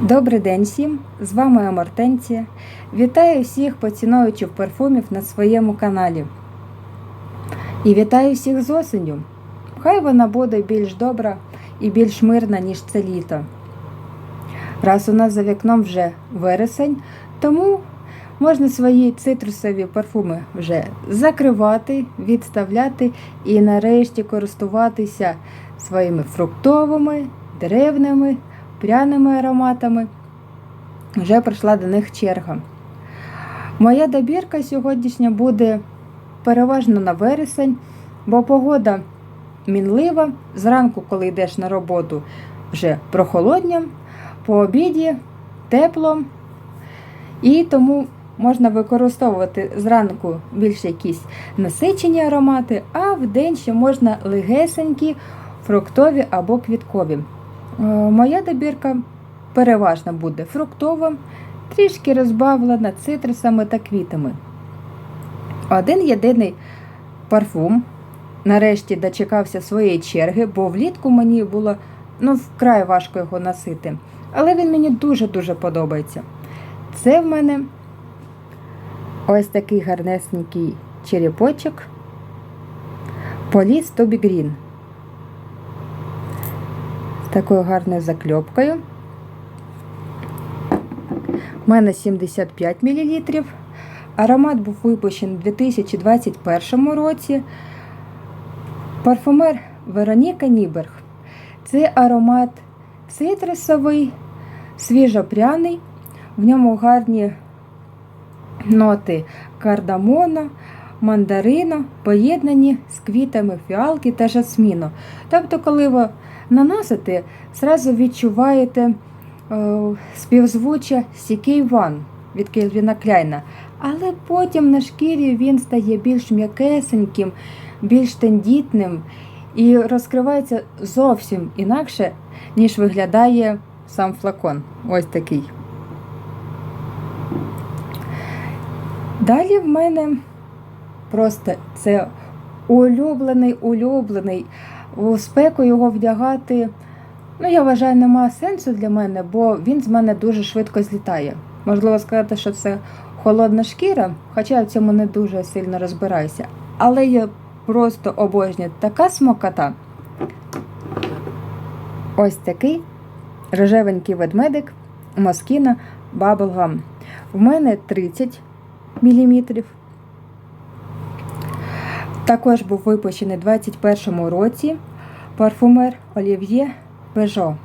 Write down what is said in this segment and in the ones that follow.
Добрий день всім! З вами Амортенція. Вітаю всіх поціновувачів парфумів на своєму каналі. І вітаю всіх з осенню. Хай вона буде більш добра і більш мирна, ніж це літо. Раз у нас за вікном вже вересень, тому можна свої цитрусові парфуми вже закривати, відставляти і нарешті користуватися своїми фруктовими, деревними пряними ароматами. Вже прийшла до них черга. Моя добірка сьогоднішня буде переважно на вересень, бо погода мінлива. Зранку, коли йдеш на роботу, вже прохолодня, по обіді тепло. І тому можна використовувати зранку більш якісь насичені аромати, а в день ще можна легесенькі, фруктові або квіткові. Е, Моя добірка переважно буде фруктова, трішки розбавлена цитрусами та квітами. Один єдиний парфум нарешті дочекався своєї черги, бо влітку мені було ну, вкрай важко його носити. Але він мені дуже-дуже подобається. Це в мене ось такий гарнесенький черепочок Поліс Тобі Грін такою гарною закльопкою. У мене 75 мл. Аромат був випущений у 2021 році. Парфумер Вероніка Ніберг. Це аромат цитрусовий, свіжопряний. В ньому гарні ноти кардамона, мандарина, поєднані з квітами фіалки та жасміну. Тобто, коли ви наносите, зразу відчуваєте е, співзвуччя CK One від Кельвіна Кляйна. Але потім на шкірі він стає більш м'якесеньким, більш тендітним і розкривається зовсім інакше, ніж виглядає сам флакон. Ось такий. Далі в мене просто це улюблений, улюблений. У спеку його вдягати, ну, я вважаю, нема сенсу для мене, бо він з мене дуже швидко злітає. Можливо сказати, що це холодна шкіра, хоча я в цьому не дуже сильно розбираюся. Але я просто обожнюю така смокота. Ось такий рожевенький ведмедик Москіна Bubblegum. У мене 30 мм. Також був випущений у 2021 році парфумер Олів'є Бежо.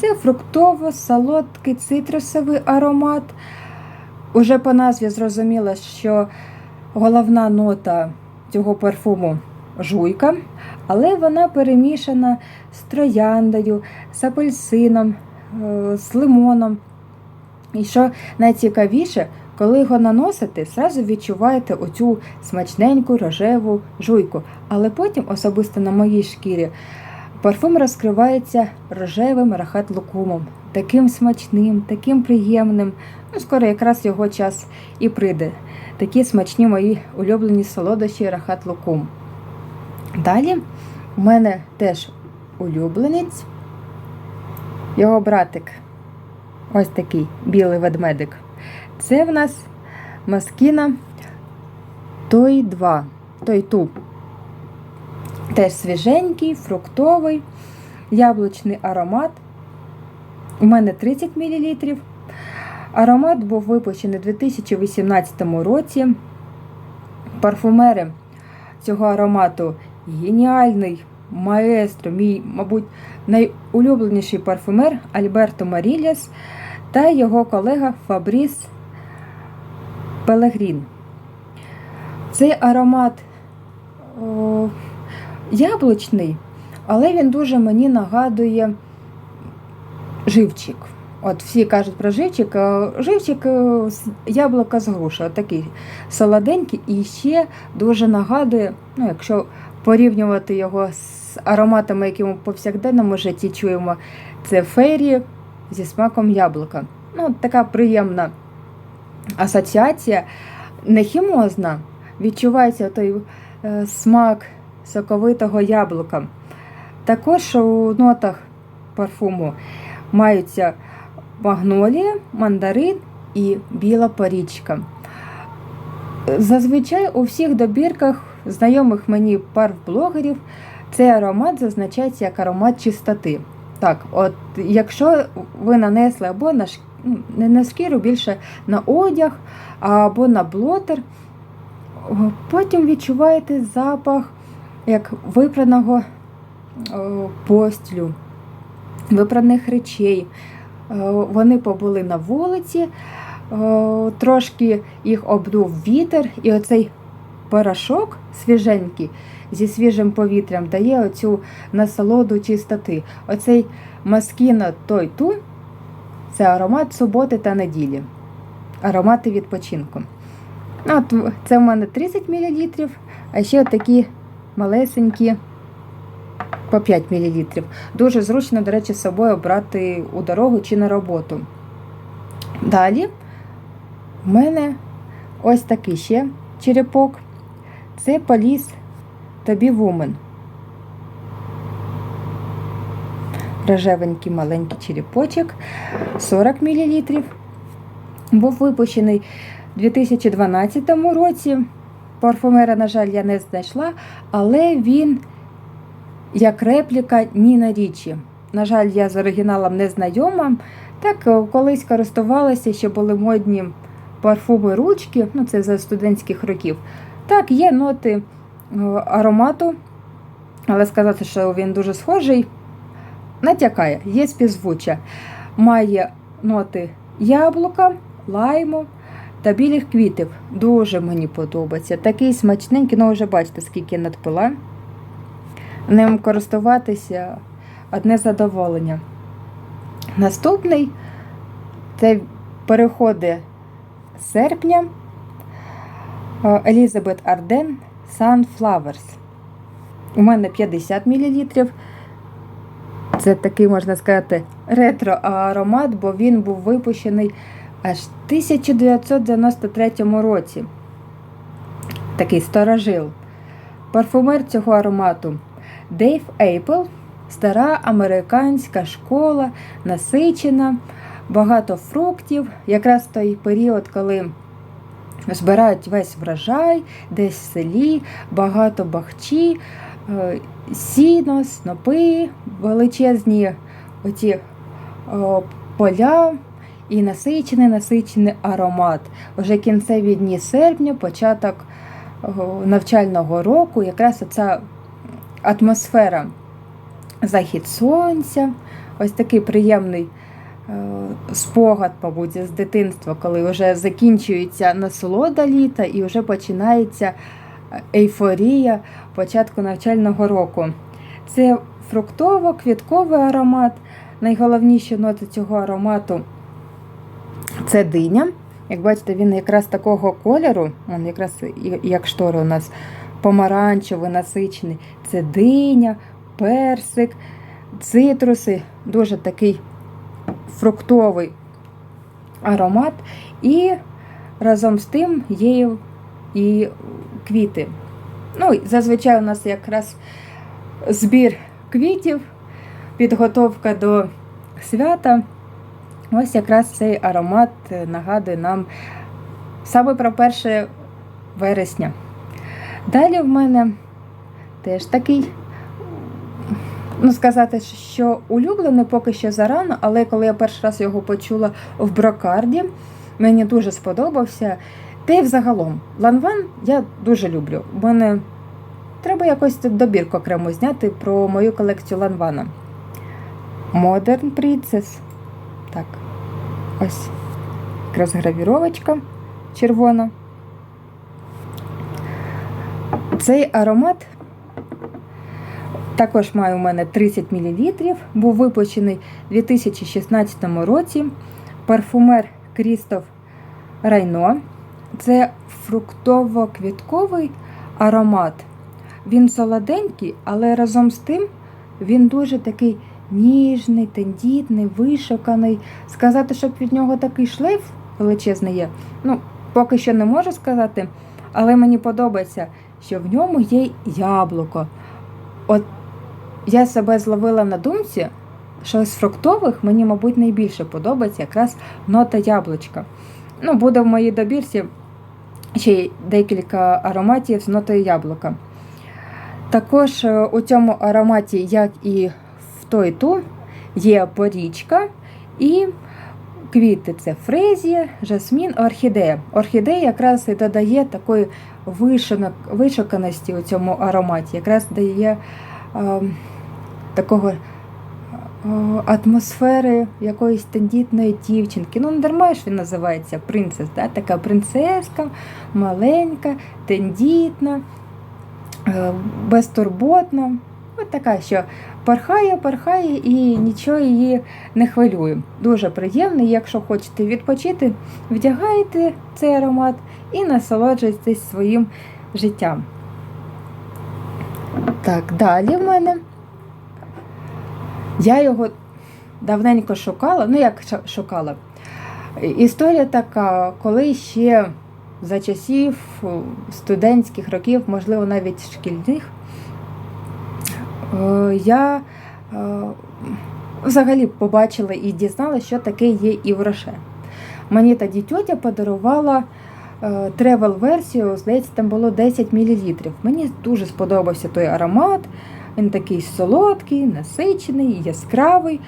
Це фруктово-солодкий цитрусовий аромат. Уже по назві зрозуміло, що головна нота цього парфуму жуйка, але вона перемішана з трояндою, з апельсином, е, з лимоном. І що найцікавіше, коли його наносите, зразу відчуваєте оцю смачненьку рожеву жуйку. Але потім, особисто на моїй шкірі, парфум розкривається рожевим рахат-лукумом. Таким смачним, таким приємним. Ну, скоро якраз його час і прийде. Такі смачні мої улюблені солодощі рахат-лукум. Далі у мене теж улюбленець, його братик. Ось такий білий ведмедик. Це в нас маскіна той 2, той ту. Теж свіженький, фруктовий, яблучний аромат. У мене 30 мл. Аромат був випущений у 2018 році. Парфумери цього аромату геніальний маестро, мій, мабуть, найулюбленіший парфумер Альберто Маріляс та його колега Фабріс Пелегрін. Цей аромат о, яблучний, але він дуже мені нагадує живчик. От всі кажуть про живчик, живчик е, з яблука з груші, от такий солоденький і ще дуже нагадує, ну, якщо порівнювати його з ароматами, які ми в повсякденному житті чуємо, це фейрі зі смаком яблука. Ну, Така приємна асоціація, не хімозна, відчувається той е, смак соковитого яблука. Також у нотах парфуму маються магнолія, мандарин і біла порічка. Зазвичай у всіх добірках знайомих мені парфблогерів цей аромат зазначається як аромат чистоти. Так, от якщо ви нанесли або не на шкіру, більше на одяг або на блотер, потім відчуваєте запах як випраного постілю, випраних речей. Е, Вони побули на вулиці, трошки їх обдув вітер, і оцей порошок свіженький зі свіжим повітрям дає оцю насолоду чистоти. Оцей маскіно той ту це аромат суботи та неділі. Аромати відпочинку. Ну, От це в мене 30 мл, а ще такі малесенькі по 5 мл. Дуже зручно, до речі, з собою брати у дорогу чи на роботу. Далі в мене ось такий ще черепок. Це поліс тобі вумен. Рожевенький маленький черепочок, 40 мл. Був випущений у 2012 році. Парфумера, на жаль, я не знайшла, але він як репліка Ніна Річі. На жаль, я з оригіналом не знайома. Так, е, колись користувалася, ще були модні парфуми ручки, ну це за студентських років. Так, є ноти е, аромату, але сказати, що він дуже схожий, натякає, є співзвуччя. Має ноти яблука, лайму та білих квітів. Дуже мені подобається. Такий смачненький, ну вже бачите, скільки я надпила. Ним користуватися одне задоволення. Наступний це переходи серпня е, Елізабет Арден Sunflowers. У мене 50 мл. Це такий, можна сказати, ретро-аромат, бо він був випущений аж в 1993 році. Такий старожил. Парфумер цього аромату Дейв Ейпл, стара американська школа, насичена, багато фруктів. Якраз той період, коли збирають весь врожай, десь в селі, багато бахчі, сіно, снопи, величезні оті о, поля і насичений, насичений аромат. Уже кінцеві дні серпня, початок о, навчального року, якраз оця атмосфера захід сонця, ось такий приємний е, спогад, мабуть, з дитинства, коли вже закінчується насолода літа і вже починається ейфорія початку навчального року. Це фруктово-квітковий аромат. Найголовніші ноти цього аромату це диня. Як бачите, він якраз такого кольору, он якраз як штори у нас помаранчевий, насичений. Це диня, персик, цитруси, дуже такий фруктовий аромат. І разом з тим є і квіти. Ну, зазвичай у нас якраз збір квітів, підготовка до свята. Ось якраз цей аромат нагадує нам саме про 1 вересня. Далі в мене теж такий, ну сказати, що улюблений поки що зарано, але коли я перший раз його почула в брокарді, мені дуже сподобався. Та й взагалом, ланван я дуже люблю. У мене треба якось добірку окремо зняти про мою колекцію ланвана. Modern Princess. Так, ось якраз гравіровочка червона. Цей аромат також має у мене 30 мл, був випущений у 2016 році. Парфумер Крістоф Райно. Це фруктово-квітковий аромат. Він солоденький, але разом з тим він дуже такий ніжний, тендітний, вишуканий. Сказати, щоб від нього такий шлейф величезний є, ну, поки що не можу сказати. Але мені подобається, що в ньому є яблуко. От я себе зловила на думці, що з фруктових мені, мабуть, найбільше подобається якраз нота яблучка. Ну, буде в моїй добірці ще декілька ароматів з нотою яблука. Також е, у цьому ароматі, як і в той ту, є порічка і квіти це фрезія, жасмін, орхідея. Орхідея якраз і додає такої вишуканості у цьому ароматі, якраз дає е, такого атмосфери якоїсь тендітної дівчинки. Ну, не дарма ж він називається принцес, да? така принцеска, маленька, тендітна, е, безтурботна. Ось така, що порхає, порхає і нічого її не хвилює. Дуже приємний. Якщо хочете відпочити, вдягаєте цей аромат і насолоджуєтесь своїм життям. Так, далі в мене. Я його давненько шукала, ну як шукала. Історія така, коли ще за часів студентських років, можливо, навіть шкільних, е, я е, взагалі побачила і дізналася, що таке є івроше. Мені тоді тьотя подарувала е, тревел-версію, здається, там було 10 мл. Мені дуже сподобався той аромат. Він такий солодкий, насичений, яскравий.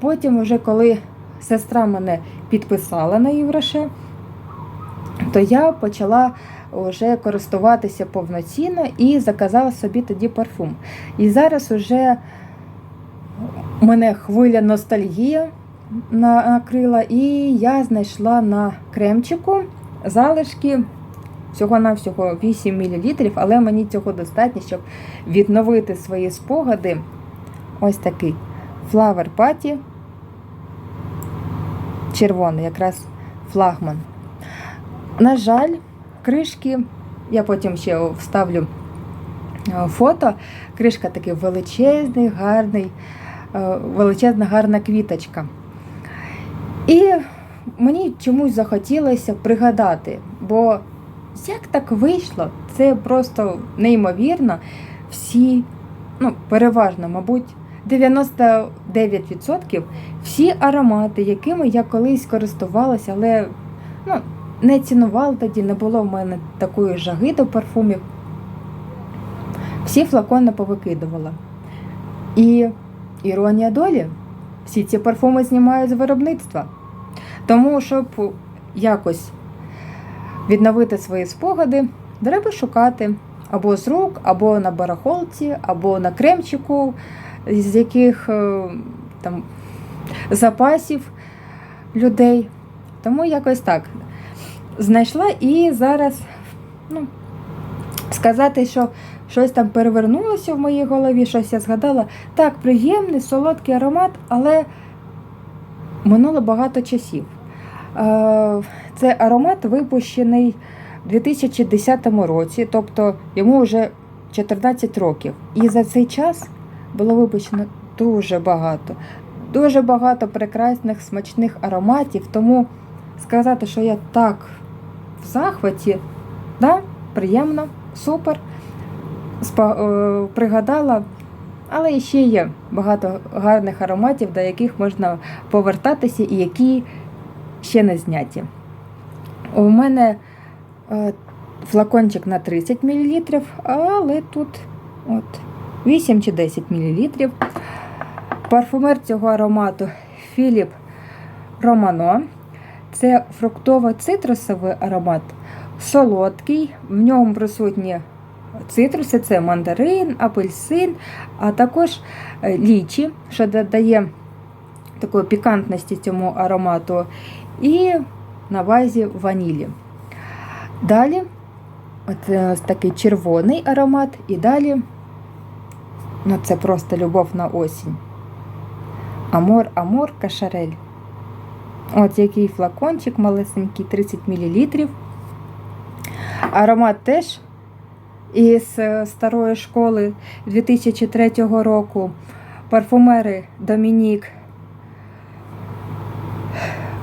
Потім, вже коли сестра мене підписала на євроше, то я почала вже користуватися повноцінно і заказала собі тоді парфум. І зараз уже мене хвиля ностальгія накрила, і я знайшла на кремчику залишки всього-навсього 8 мл, але мені цього достатньо, щоб відновити свої спогади. Ось такий Flower Party. Червоний, якраз флагман. На жаль, кришки, я потім ще вставлю е, фото. Кришка такий величезний, гарний, е, величезна гарна квіточка. І мені чомусь захотілося пригадати, бо як так вийшло, це просто неймовірно. Всі, ну, переважно, мабуть, 99% всі аромати, якими я колись користувалася, але ну, не цінувала тоді, не було в мене такої жаги до парфумів. Всі флакони повикидувала. І іронія долі, всі ці парфуми знімають з виробництва. Тому, щоб якось відновити свої спогади, треба шукати або з рук, або на барахолці, або на кремчику, з яких е, там запасів людей. Тому якось так знайшла і зараз ну, сказати, що щось там перевернулося в моїй голові, щось я згадала. Так, приємний, солодкий аромат, але минуло багато часів. Е, Це аромат випущений у 2010 році, тобто йому вже 14 років. І за цей час було випущено дуже багато, дуже багато прекрасних смачних ароматів. Тому сказати, що я так в захваті, да, приємно, супер. Е, пригадала, але ще є багато гарних ароматів, до яких можна повертатися і які ще не зняті. У мене е, флакончик на 30 мл, але тут от, 8 чи 10 мл. Парфумер цього аромату Філіп Романо. Це фруктово-цитрусовий аромат, солодкий, в ньому присутні цитруси, це мандарин, апельсин, а також е, лічі, що додає такої пікантності цьому аромату, і на базі ванілі. Далі от е, такий червоний аромат, і далі ну це просто любов на осінь. Амор, амор, кашарель. От який флакончик малесенький, 30 мл. Аромат теж із е, старої школи 2003 року. Парфумери Домінік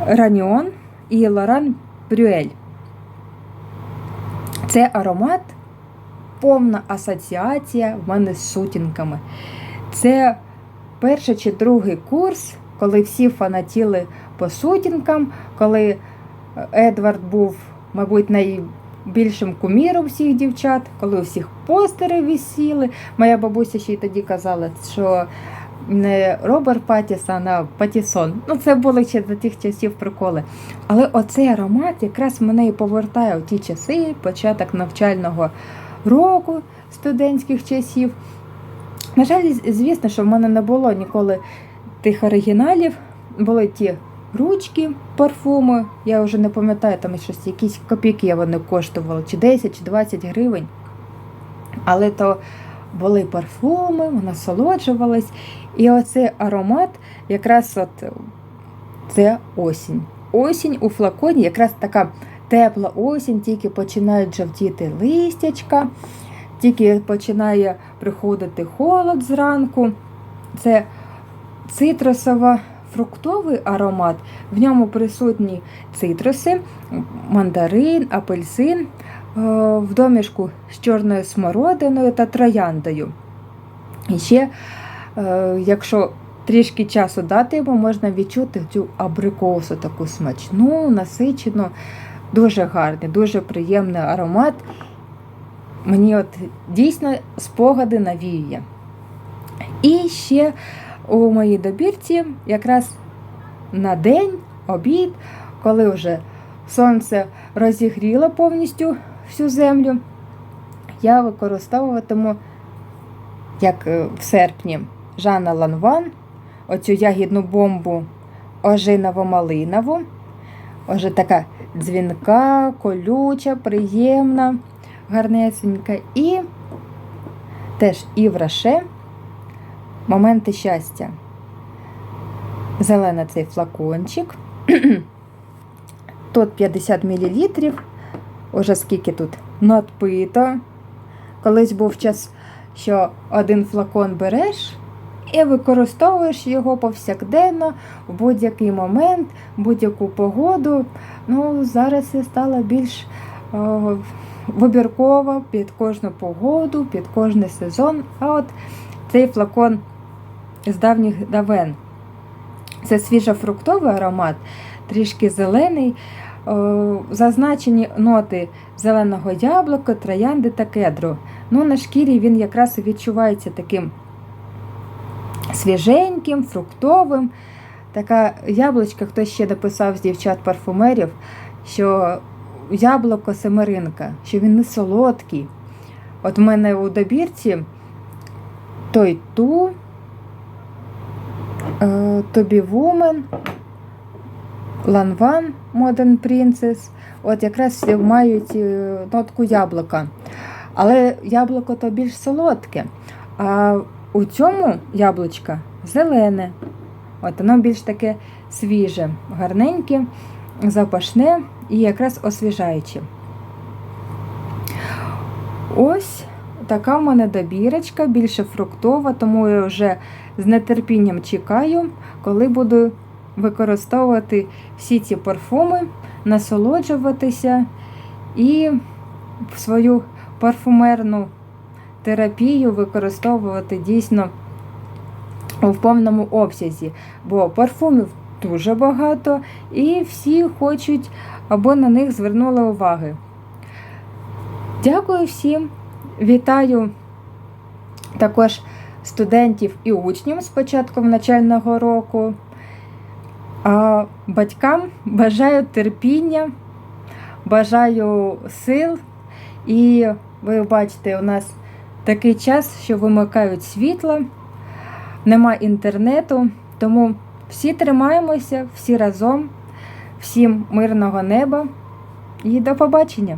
Раніон і Лоран Брюель. Це аромат, повна асоціація в мене з сутінками. Це перший чи другий курс, коли всі фанатіли по сутінкам, коли Едвард був, мабуть, найбільшим куміром всіх дівчат, коли у всіх постери висіли. Моя бабуся ще й тоді казала, що не Роберт Паттісон, а Паттісон. Ну, це були ще за тих часів приколи. Але оцей аромат якраз мене і повертає у ті часи, початок навчального року студентських часів. На жаль, звісно, що в мене не було ніколи тих оригіналів, були ті ручки парфуми. Я вже не пам'ятаю, там щось якісь копійки вони коштували, чи 10, чи 20 гривень. Але то були парфуми, насолоджувались. І оцей аромат якраз от це осінь. Осінь у флаконі, якраз така тепла осінь, тільки починають жовтіти листячка, тільки починає приходити холод зранку. Це цитрусово-фруктовий аромат, в ньому присутні цитруси, мандарин, апельсин, в домішку з чорною смородиною та трояндою. І ще, е, якщо трішки часу дати йому, можна відчути цю абрикосу, таку смачну, насичену, дуже гарний, дуже приємний аромат. Мені от дійсно спогади навіює. І ще у моїй добірці якраз на день, обід, коли вже сонце розігріло повністю всю землю, я використовуватиму, як е, в серпні, Жанна Ланван, оцю ягідну бомбу ожиново-малинову. Вже така дзвінка, колюча, приємна, гарнесенька. І теж Івраше моменти щастя. Зелений цей флакончик. Тут 50 мл. Уже скільки тут надпито. Колись був час, що один флакон береш і використовуєш його повсякденно в будь-який момент, будь-яку погоду. Ну, Зараз я стала більш о, вибіркова під кожну погоду, під кожний сезон. А от цей флакон з давніх давен. Це свіжофруктовий аромат, трішки зелений. Зазначені ноти зеленого яблука, троянди та кедру. Ну, На шкірі він якраз і відчувається таким свіженьким, фруктовим. Така яблучка, хтось ще дописав з дівчат-парфумерів, що яблуко семеринка, що він не солодкий. От в мене у добірці той ту, Тобі Вумен, Ланван Modern Princess. От якраз мають нотку яблука. Але яблуко то більш солодке. А у цьому яблучко зелене. От Воно більш таке свіже, гарненьке, запашне і якраз освіжаюче. Ось така в мене добірочка, більше фруктова, тому я вже з нетерпінням чекаю, коли буду використовувати всі ці парфуми, насолоджуватися і свою парфумерну терапію використовувати дійсно в повному обсязі, бо парфумів дуже багато і всі хочуть, або на них звернули уваги. Дякую всім, вітаю також студентів і учнів з початком навчального року. Батькам бажаю терпіння, бажаю сил. І ви бачите, у нас такий час, що вимикають світло, нема інтернету, тому всі тримаємося, всі разом, всім мирного неба і до побачення!